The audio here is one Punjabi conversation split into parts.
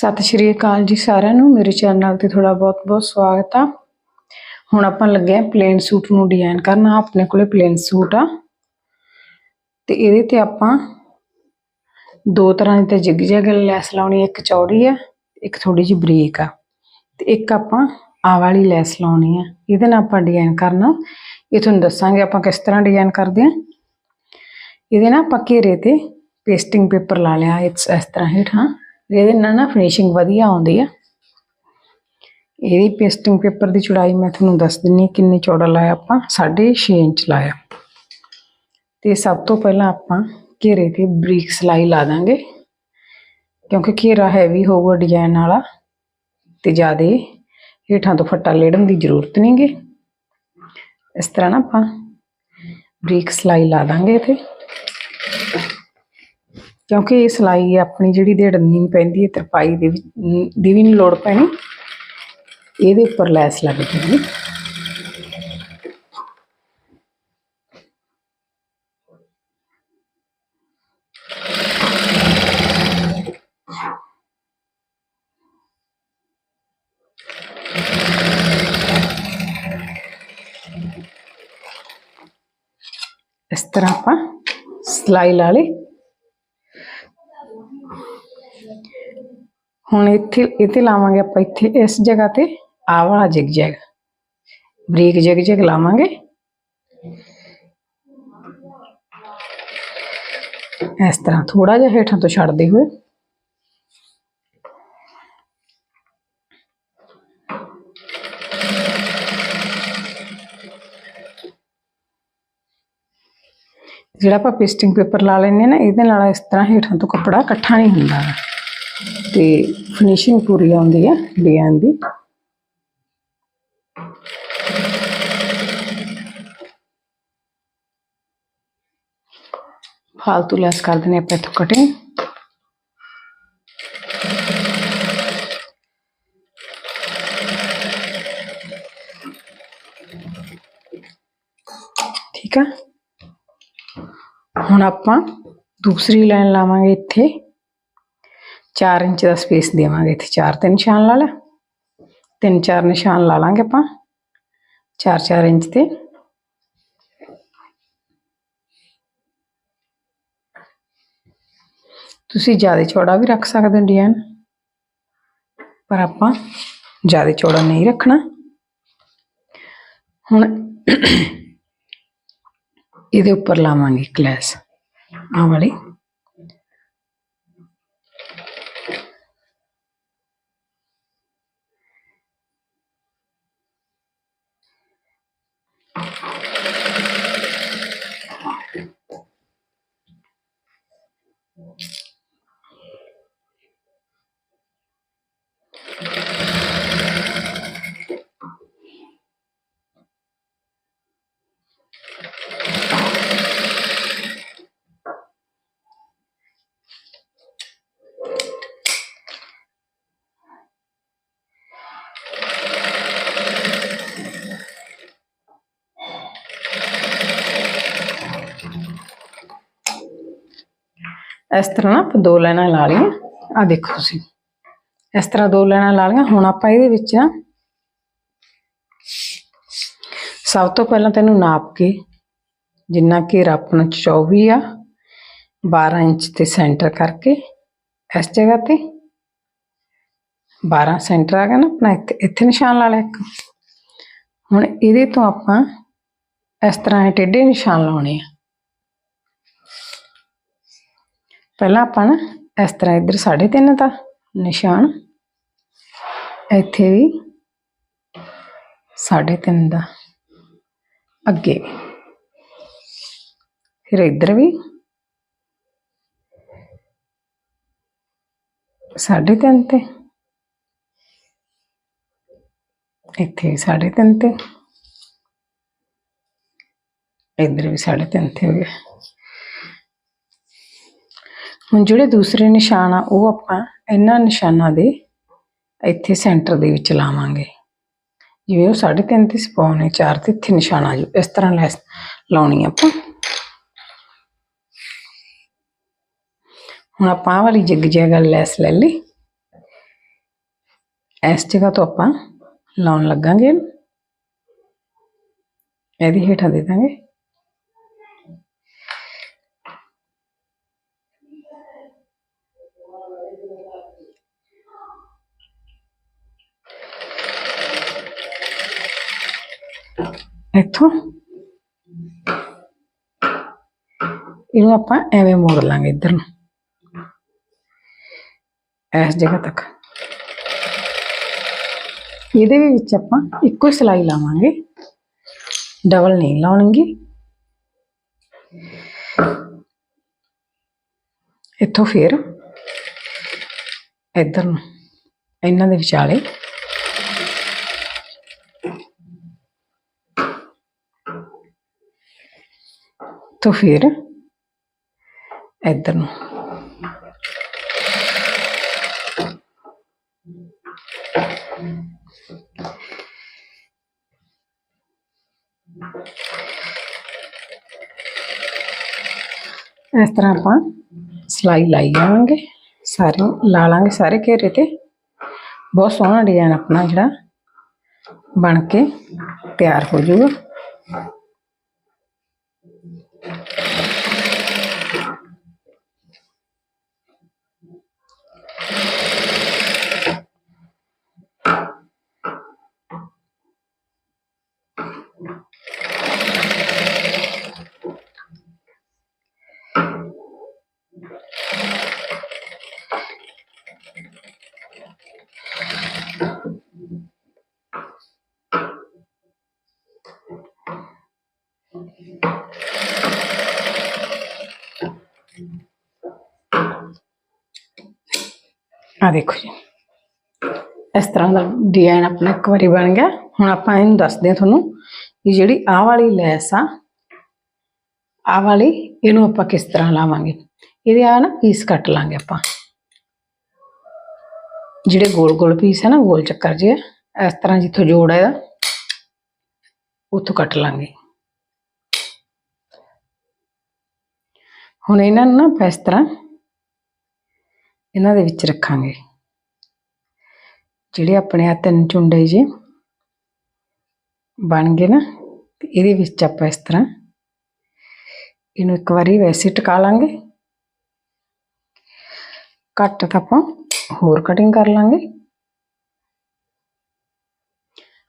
ਸਤਿ ਸ਼੍ਰੀ ਅਕਾਲ ਜੀ ਸਾਰਿਆਂ ਨੂੰ। ਮੇਰੇ ਚੈਨਲ ਤੇ ਤੁਹਾਡਾ ਬਹੁਤ-ਬਹੁਤ ਸਵਾਗਤ ਆ। ਹੁਣ ਆਪਾਂ ਲੱਗੇ ਆ ਪਲੇਨ ਸੂਟ ਨੂੰ ਡਿਜ਼ਾਈਨ ਕਰਨਾ। ਆਪਣੇ ਕੋਲੇ ਪਲੇਨ ਸੂਟ ਆ। ਤੇ ਇਹਦੇ ਤੇ ਆਪਾਂ ਦੋ ਤਰ੍ਹਾਂ ਦੀ ਤੇ ਜਿਗ ਜਗ ਲੈਸ ਲਾਉਣੀ ਇੱਕ ਚੌੜੀ ਆ, ਇੱਕ ਥੋੜੀ ਜਿਹੀ ਬਰੀਕ ਆ। ਤੇ ਇੱਕ ਆਪਾਂ ਆ ਵਾਲੀ ਲੈਸ ਲਾਉਣੀ ਆ। ਇਹਦੇ ਨਾਲ ਆਪਾਂ ਡਿਜ਼ਾਈਨ ਕਰਨਾ। ਇਹ ਤੁਹਾਨੂੰ ਦੱਸਾਂਗੇ ਆਪਾਂ ਕਿਸ ਤਰ੍ਹਾਂ ਡਿਜ਼ਾਈਨ ਕਰਦੇ ਆ। ਇਹਦੇ ਨਾਲ ਆਪਾਂ ਘੇਰੇ ਤੇ ਪੇਸਟਿੰਗ ਪੇਪਰ ਲਾ ਲਿਆ। ਇਸ ਤਰ੍ਹਾਂ ਹੇਠਾਂ। ਇਹਦੇ ਨਾਲ ਨਾ ਫਿਨਿਸ਼ਿੰਗ ਵਧੀਆ ਆਉਂਦੀ ਆ। ਇਹਦੀ ਪੇਸਟਿੰਗ ਪੇਪਰ ਦੀ ਚੌੜਾਈ ਮੈਂ ਤੁਹਾਨੂੰ ਦੱਸ ਦਿੰਨੀ ਹਾਂ ਕਿੰਨੀ ਚੌੜਾ ਲਾਇਆ ਆਪਾਂ 6.5 ਇੰਚ ਲਾਇਆ। ਤੇ ਸਭ ਤੋਂ ਪਹਿਲਾਂ ਆਪਾਂ ਘੇਰੇ ਤੇ ਬਰੀਕ ਸਲਾਈ ਲਾ ਦਾਂਗੇ, ਕਿਉਂਕਿ ਘੇਰਾ ਹੈਵੀ ਹੋਊਗਾ ਡਿਜ਼ਾਈਨ ਵਾਲਾ, ਤੇ ਜਿਆਦੇ ਹੇਠਾਂ ਤੋਂ ਫੱਟਾ ਲੇੜਨ ਦੀ ਜ਼ਰੂਰਤ ਨਹੀਂਗੀ ਇਸ ਤਰ੍ਹਾਂ ਨਾ ਆਪਾਂ ਬਰੀਕ ਸਲਾਈ ਲਾ ਦਾਂਗੇ ਇਥੇ। ਕਿਉਂਕਿ ਇਹ ਸਲਾਈ ਆਪਣੀ ਜਿਹੜੀ ਦੇੜਨ ਪੈਂਦੀ ਹੈ, ਤਰਪਾਈ ਦੇ ਵਿੱਚ ਦੀ ਵੀ ਨਹੀਂ ਲੋੜ ਪੈਣੀ। ਇਹਦੇ ਉੱਪਰ ਲੈਸ ਲੱਗ ਜੂਗੀ ਇਸ ਤਰ੍ਹਾਂ ਆਪਾਂ ਸਲਾਈ ਲਾ ਲਈ। ਹੁਣ ਇੱਥੇ ਇੱਥੇ ਲਾਵਾਂਗੇ ਆਪਾਂ ਇੱਥੇ ਇਸ ਜਗ੍ਹਾ ਤੇ ਆਹ ਵਾਲਾ ਜਿਗ ਜੈਗ ਬਰੀਕ ਜਿਗ ਜੈਗ ਲਾਵਾਂਗੇ ਇਸ ਤਰ੍ਹਾਂ ਥੋੜਾ ਜਿਹਾ ਹੇਠਾਂ ਤੋਂ ਛੱਡਦੇ ਹੋਏ ਜਿਹੜਾ ਆਪਾਂ ਪੇਸਟਿੰਗ ਪੇਪਰ ਲਾ ਲੈਂਦੇ ਹਾਂ ਨਾ ਇਹਦੇ ਨਾਲ ਇਸ ਤਰ੍ਹਾਂ ਹੇਠਾਂ ਤੋਂ ਕੱਪੜਾ ਇਕੱਠਾ ਨਹੀਂ ਹੁੰਦਾ ਗਾ। ਤੇ ਫਿਨਿਸ਼ਿੰਗ ਪੂਰੀ ਆਉਂਦੀ ਹੈ ਡਿਜ਼ਾਈਨ ਦੀ। ਫਾਲਤੂ ਲੈਸ ਕਰ ਦਿੰਦੇ ਆਪਾਂ ਇੱਥੋਂ ਕਟਿੰਗ ਠੀਕ ਆ। ਹੁਣ ਆਪਾਂ ਦੂਸਰੀ ਲਾਈਨ ਲਾਵਾਂਗੇ ਇੱਥੇ। 4 ਇੰਚ ਦਾ ਸਪੇਸ ਦੇਵਾਂਗੇ ਇੱਥੇ। 4 ਤੇ ਨਿਸ਼ਾਨ ਲਾ ਲੈ। ਤਿੰਨ, ਚਾਰ ਨਿਸ਼ਾਨ ਲਾ ਲਾਂਗੇ ਆਪਾਂ। 4-4 ਇੰਚ ਤੇ। ਤੁਸੀਂ ਜ਼ਿਆਦਾ ਚੌੜਾ ਵੀ ਰੱਖ ਸਕਦੇ ਹੋ ਡਿਜ਼ਾਈਨ ਪਰ ਆਪਾਂ ਜ਼ਿਆਦਾ ਚੌੜਾ ਨਹੀਂ ਰੱਖਣਾ। ਹੁਣ ਇਹਦੇ ਉੱਪਰ ਲਾਵਾਂਗੇ ਕਲੈਸ ਆ ਵਾਲੀ। ਇਸ ਤਰ੍ਹਾਂ ਨਾ ਆਪਾਂ ਦੋ ਲਾਈਨਾਂ ਲਾ ਲਈਆਂ। ਆ ਦੇਖੋ ਤੁਸੀਂ। ਇਸ ਤਰ੍ਹਾਂ ਦੋ ਲਾਈਨਾਂ ਲਾ ਲਈਆਂ। ਹੁਣ ਆਪਾਂ ਇਹਦੇ ਵਿੱਚ ਨਾ ਸਭ ਤੋਂ ਪਹਿਲਾਂ ਤੈਨੂੰ ਨਾਪ ਕੇ, ਜਿੰਨਾ ਘੇਰਾ ਆਪਣਾ 24 ਆ 12 ਇੰਚ ਤੇ ਸੈਂਟਰ ਕਰਕੇ ਇਸ ਜਗ੍ਹਾ ਤੇ 12 ਸੈਂਟਰ ਆ ਗਿਆ ਨਾ, ਆਪਣਾ ਇੱਥੇ ਇੱਥੇ ਨਿਸ਼ਾਨ ਲਾ ਲਿਆ ਇੱਕ। ਹੁਣ ਇਹਦੇ ਤੋਂ ਆਪਾਂ ਇਸ ਤਰ੍ਹਾਂ ਇਹ ਟੇਢੇ ਨਿਸ਼ਾਨ ਲਾਉਣੇ ਆ। ਪਹਿਲਾਂ ਆਪਾਂ ਨਾ ਇਸ ਤਰ੍ਹਾਂ ਇੱਧਰ 3.5 ਦਾ ਨਿਸ਼ਾਨ, ਇੱਥੇ ਵੀ 3.5 ਦਾ, ਅੱਗੇ ਵੀ। ਫਿਰ ਇੱਧਰ ਵੀ 3.5 ਤੇ, ਇੱਥੇ ਵੀ 3.5 ਤੇ, ਇੱਧਰ ਵੀ 3.5 ਤੇ ਹੋ ਗਿਆ। ਹੁਣ ਜਿਹੜੇ ਦੂਸਰੇ ਨਿਸ਼ਾਨ ਆ, ਉਹ ਆਪਾਂ ਇਹਨਾਂ ਨਿਸ਼ਾਨਾਂ ਦੇ ਇੱਥੇ ਸੈਂਟਰ ਦੇ ਵਿੱਚ ਲਾਵਾਂਗੇ। ਜਿਵੇਂ ਉਹ 3.5 ਤੇ ਸਪਾਉਣੇ 4 ਤੇ ਇੱਥੇ ਨਿਸ਼ਾਨ ਆ ਜਾਊ ਇਸ ਤਰ੍ਹਾਂ ਲੈਸ ਲਾਉਣੀ ਆਪਾਂ। ਹੁਣ ਆਪਾਂ ਆਹ ਵਾਲੀ ਜਿਗ ਜੈਗਲ ਲੈਸ ਲੈ ਲਈ। ਇਸ ਜਗ੍ਹਾ ਤੋਂ ਆਪਾਂ ਲਾਉਣ ਲੱਗਾਂਗੇ ਇਹਨੂੰ। ਇਹਦੀ ਹੇਠਾਂ ਦੇ ਦਾਂਗੇ। ਇੱਥੋਂ। ਇਹਨੂੰ ਆਪਾਂ ਐਵੇਂ ਮੋੜ ਲਾਂਗੇ ਇੱਧਰ ਨੂੰ। ਇਸ ਜਗ੍ਹਾ ਤੱਕ। ਇਹਦੇ ਵੀ ਵਿੱਚ ਆਪਾਂ ਇੱਕੋ ਹੀ ਸਿਲਾਈ ਲਾਵਾਂਗੇ। ਡਬਲ ਨਹੀਂ ਲਾਉਣਗੇ। ਇੱਥੋਂ ਫਿਰ ਇੱਧਰ ਨੂੰ, ਇਹਨਾਂ ਦੇ ਵਿਚਾਲੇ। ਤੋਂ ਫਿਰ ਇੱਧਰ ਨੂੰ ਇਸ ਤਰ੍ਹਾਂ ਆਪਾਂ ਸਿਲਾਈ ਲਾਈ ਜਾਵਾਂਗੇ ਸਾਰੇ ਲਾ ਲਾਂਗੇ ਸਾਰੇ ਘੇਰੇ ਤੇ ਬਹੁਤ ਸੋਹਣਾ ਡਿਜ਼ਾਈਨ ਆਪਣਾ ਜਿਹੜਾ ਬਣ ਕੇ ਤਿਆਰ ਹੋ ਜਾਊਗਾ ਆ ਦੇਖੋ ਜੀ ਇਸ ਤਰ੍ਹਾਂ ਦਾ ਡਿਜ਼ਾਈਨ ਆਪਣਾ ਇੱਕ ਵਾਰੀ ਬਣ ਗਿਆ ਹੁਣ ਆਪਾਂ ਇਹਨੂੰ ਦੱਸਦੇ ਹਾਂ ਤੁਹਾਨੂੰ ਕਿ ਜਿਹੜੀ ਆਹ ਵਾਲੀ ਲੈਸ ਆ ਆਹ ਵਾਲੀ ਇਹਨੂੰ ਆਪਾਂ ਕਿਸ ਤਰ੍ਹਾਂ ਲਾਵਾਂਗੇ ਇਹਦੇ ਆ ਨਾ ਪੀਸ ਕੱਟ ਲਾਂਗੇ ਆਪਾਂ ਜਿਹੜੇ ਗੋਲ ਗੋਲ ਪੀਸ ਹੈ ਨਾ, ਗੋਲ ਚੱਕਰ ਜਿਹੇ, ਇਸ ਤਰ੍ਹਾਂ ਜਿੱਥੋਂ ਜੋੜ ਹੈ ਇਹਦਾ, ਉੱਥੋਂ ਕੱਟ ਲਾਂਗੇ। ਹੁਣ ਇਹਨਾਂ ਨੂੰ ਨਾ ਆਪਾਂ ਇਸ ਤਰ੍ਹਾਂ ਇਹਨਾਂ ਦੇ ਵਿੱਚ ਰੱਖਾਂਗੇ। ਜਿਹੜੇ ਆਪਣੇ ਆ ਤਿੰਨ ਚੁੰਡੇ ਜੇ ਬਣ ਗਏ ਨਾ ਇਹਦੇ ਵਿੱਚ ਆਪਾਂ ਇਸ ਤਰ੍ਹਾਂ ਇਹਨੂੰ ਇੱਕ ਵਾਰੀ ਵੈਸੇ ਟਿਕਾ ਲਾਂਗੇ। ਕੱਟ ਤਾਂ ਆਪਾਂ ਹੋਰ ਕਟਿੰਗ ਕਰ ਲਾਂਗੇ।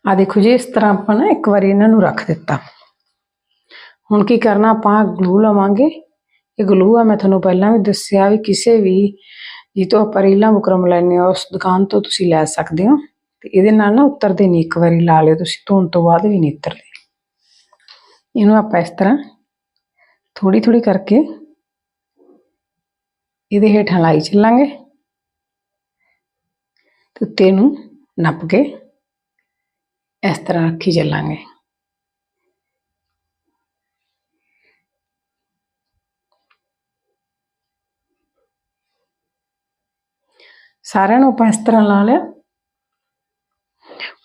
ਆ ਦੇਖੋ ਜੀ, ਇਸ ਤਰ੍ਹਾਂ ਆਪਾਂ ਨਾ ਇੱਕ ਵਾਰੀ ਇਹਨਾਂ ਨੂੰ ਰੱਖ ਦਿੱਤਾ। ਹੁਣ ਕੀ ਕਰਨਾ, ਆਪਾਂ ਗਲੂ ਲਵਾਂਗੇ। ਇਹ ਗਲੂ ਆ, ਮੈਂ ਤੁਹਾਨੂੰ ਪਹਿਲਾਂ ਵੀ ਦੱਸਿਆ ਵੀ ਕਿਸੇ ਵੀ ਜਿੱਤੋਂ ਆਪਾਂ ਰੀਲਾਂ ਬੁਕਰਮ ਲੈਣੇ ਹੋ, ਉਸ ਦੁਕਾਨ ਤੋਂ ਤੁਸੀਂ ਲੈ ਸਕਦੇ ਹੋ। ਤੇ ਇਹਦੇ ਨਾਲ ਨਾ ਉਤਰਦੇ ਨਹੀਂ, ਇੱਕ ਵਾਰੀ ਲਾ ਲਿਓ ਤੁਸੀਂ, ਧੋਣ ਤੋਂ ਬਾਅਦ ਵੀ ਨਹੀਂ ਉਤਰਦੇ। ਇਹਨੂੰ ਆਪਾਂ ਇਸ ਤਰ੍ਹਾਂ ਥੋੜੀ ਥੋੜੀ ਕਰਕੇ ਇਹਦੇ ਹੇਠਾਂ ਲਾਈ ਚੱਲਾਂਗੇ। ਉੱਤੇ ਨੂੰ ਨੱਪ ਕੇ ਇਸ ਤਰ੍ਹਾਂ ਰੱਖੀ ਚੱਲਾਂਗੇ। ਸਾਰਿਆਂ ਨੂੰ ਆਪਾਂ ਇਸ ਤਰ੍ਹਾਂ ਲਾ ਲਿਆ।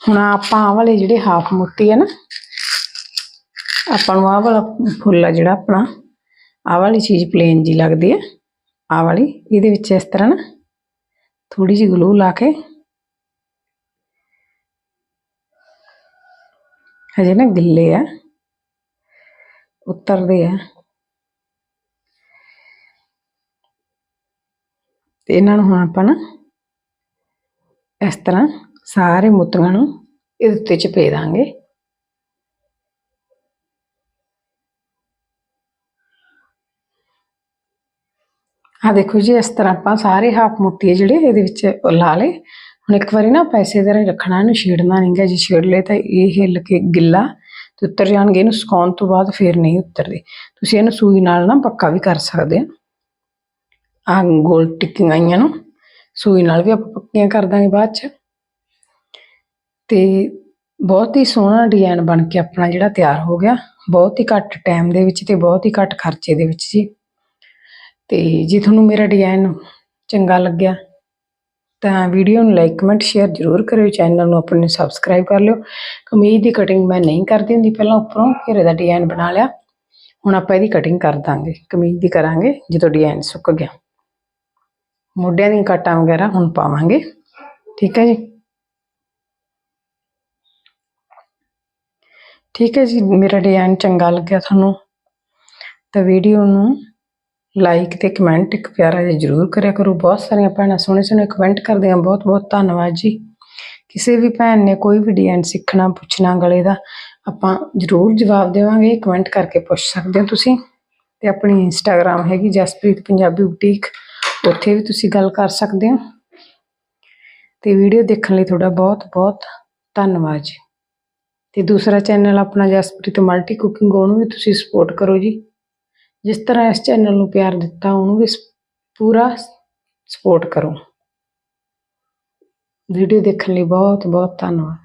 ਹੁਣ ਆਪਾਂ ਆਹ ਵਾਲੇ ਜਿਹੜੇ ਹਾਫ ਮੋਤੀ ਹੈ ਨਾ, ਆਪਾਂ ਨੂੰ ਆਹ ਵਾਲਾ ਫੁੱਲ ਆ ਜਿਹੜਾ ਆਪਣਾ, ਆਹ ਵਾਲੀ ਚੀਜ਼ ਪਲੇਨ ਜੀ ਲੱਗਦੀ ਹੈ ਆਹ ਵਾਲੀ, ਇਹਦੇ ਵਿੱਚ ਇਸ ਤਰ੍ਹਾਂ ਨਾ ਥੋੜੀ ਜਿਹੀ ਗਲੂ ਲਾ ਕੇ ਹਜੇ ਨਾ ਗਿੱਲੇ ਆ, ਉਤਰਦੇ ਆ। ਤੇ ਇਹਨਾਂ ਨੂੰ ਹੁਣ ਆਪਾਂ ਨਾ ਇਸ ਤਰ੍ਹਾਂ ਸਾਰੇ ਮੋਤੀਆਂ ਨੂੰ ਇਹਦੇ ਉੱਤੇ ਚਪੇ ਦਾਂਗੇ ਆ ਦੇਖੋ ਜੀ, ਇਸ ਤਰ੍ਹਾਂ ਆਪਾਂ ਸਾਰੇ ਹਾਫ ਮੋਤੀ ਆ ਜਿਹੜੇ, ਇਹਦੇ ਵਿੱਚ ਲਾ ਲਏ। ਹੁਣ ਇੱਕ ਵਾਰੀ ਨਾ ਪੈਸੇ ਦੇ ਰੱਖਣਾ, ਇਹਨੂੰ ਛੇੜਨਾ ਨਹੀਂਗਾ ਜੇ ਛੇੜ ਲਏ ਤਾਂ ਇਹ ਹਿੱਲ ਕੇ ਗਿੱਲਾ ਤੇ ਉੱਤਰ ਜਾਣਗੇ, ਇਹਨੂੰ ਸੁਕਾਉਣ ਤੋਂ ਬਾਅਦ ਫੇਰ ਨਹੀਂ ਉਤਰਦੇ। ਤੁਸੀਂ ਇਹਨੂੰ ਸੂਈ ਨਾਲ ਨਾ ਪੱਕਾ ਵੀ ਕਰ ਸਕਦੇ ਆ। ਆ ਗੋਲ ਟਿੱਕੀਆਂ ਆਈਆਂ ਨੂੰ, ਸੂਈ ਨਾਲ ਵੀ ਆਪਾਂ ਪੱਕੀਆਂ ਕਰ ਦਾਂਗੇ ਬਾਅਦ ਚ। ਤੇ ਬਹੁਤ ਹੀ ਸੋਹਣਾ ਡਿਜ਼ਾਈਨ ਬਣ ਕੇ ਆਪਣਾ ਜਿਹੜਾ ਤਿਆਰ ਹੋ ਗਿਆ। ਬਹੁਤ ਹੀ ਘੱਟ ਟਾਈਮ ਦੇ ਵਿੱਚ ਤੇ ਬਹੁਤ ਹੀ ਘੱਟ ਖਰਚੇ ਦੇ ਵਿੱਚ ਜੀ। ਤੇ ਜੇ ਤੁਹਾਨੂੰ ਮੇਰਾ ਡਿਜ਼ਾਈਨ ਚੰਗਾ ਲੱਗਿਆ ਤਾਂ ਵੀਡੀਓ ਨੂੰ ਲਾਈਕ ਕਮੈਂਟ ਸ਼ੇਅਰ ਜ਼ਰੂਰ ਕਰਿਓ ਚੈਨਲ ਨੂੰ ਆਪਣੇ ਸਬਸਕ੍ਰਾਈਬ ਕਰ ਲਿਓ। ਕਮੀਜ਼ ਦੀ ਕਟਿੰਗ ਮੈਂ ਨਹੀਂ ਕਰਦੀ ਹੁੰਦੀ ਪਹਿਲਾਂ ਉੱਪਰੋਂ ਘੇਰੇ ਦਾ ਡਿਜ਼ਾਈਨ ਬਣਾ ਲਿਆ। ਹੁਣ ਆਪਾਂ ਇਹਦੀ ਕਟਿੰਗ ਕਰ ਦਾਂਗੇ, ਕਮੀਜ਼ ਦੀ ਕਰਾਂਗੇ, ਜਦੋਂ ਡਿਜ਼ਾਈਨ ਸੁੱਕ ਗਿਆ। ਮੋਢਿਆਂ ਦੀਆਂ ਕਟਾਂ ਵਗੈਰਾ ਹੁਣ ਪਾਵਾਂਗੇ। ਠੀਕ ਹੈ ਜੀ? ਠੀਕ ਹੈ ਜੀ, ਮੇਰਾ ਡਿਜ਼ਾਈਨ ਚੰਗਾ ਲੱਗਿਆ ਤੁਹਾਨੂੰ। ਤਾਂ ਵੀਡੀਓ ਨੂੰ ਲਾਈਕ ਤੇ ਕਮੈਂਟ ਇੱਕ ਪਿਆਰਾ ਜਿਹਾ ਜ਼ਰੂਰ ਕਰਿਆ ਕਰੋ। ਬਹੁਤ ਸਾਰੀਆਂ ਭੈਣਾਂ ਸੋਹਣੇ ਸੋਹਣੇ ਕਮੈਂਟ ਕਰਦੀਆਂ ਬਹੁਤ ਬਹੁਤ ਧੰਨਵਾਦ ਜੀ। ਕਿਸੇ ਵੀ ਭੈਣ ਨੇ ਕੋਈ ਵੀ ਡਿਜ਼ਾਈਨ ਸਿੱਖਣਾ, ਪੁੱਛਣਾ ਗਲੇ ਦਾ, ਆਪਾਂ ਜ਼ਰੂਰ ਜਵਾਬ ਦੇਵਾਂਗੇ। ਕਮੈਂਟ ਕਰਕੇ ਪੁੱਛ ਸਕਦੇ ਹੋ ਤੁਸੀਂ। ਤੇ ਆਪਣੀ ਇੰਸਟਾਗ੍ਰam ਹੈਗੀ ਜਸਪ੍ਰੀਤ ਪੰਜਾਬੀ ਬੁਟੀਕ ਉੱਥੇ ਵੀ ਤੁਸੀਂ ਗੱਲ ਕਰ ਸਕਦੇ ਹੋ। ਤੇ ਵੀਡੀਓ ਦੇਖਣ ਲਈ ਤੁਹਾਡਾ ਬਹੁਤ ਬਹੁਤ ਧੰਨਵਾਦ ਜੀ। ਤੇ ਦੂਸਰਾ ਚੈਨਲ ਆਪਣਾ ਜਸਪ੍ਰੀਤ ਮਲਟੀ ਕੁਕਿੰਗ ਉਹਨੂੰ ਵੀ ਤੁਸੀਂ ਸਪੋਰਟ ਕਰੋ ਜੀ। ਜਿਸ ਤਰ੍ਹਾਂ ਇਸ ਚੈਨਲ ਨੂੰ ਪਿਆਰ ਦਿੱਤਾ, ਉਹਨੂੰ ਵੀ ਪੂਰਾ ਸਪੋਰਟ ਕਰੋ। ਵੀਡੀਓ ਦੇਖਣ ਲਈ ਬਹੁਤ ਬਹੁਤ ਧੰਨਵਾਦ।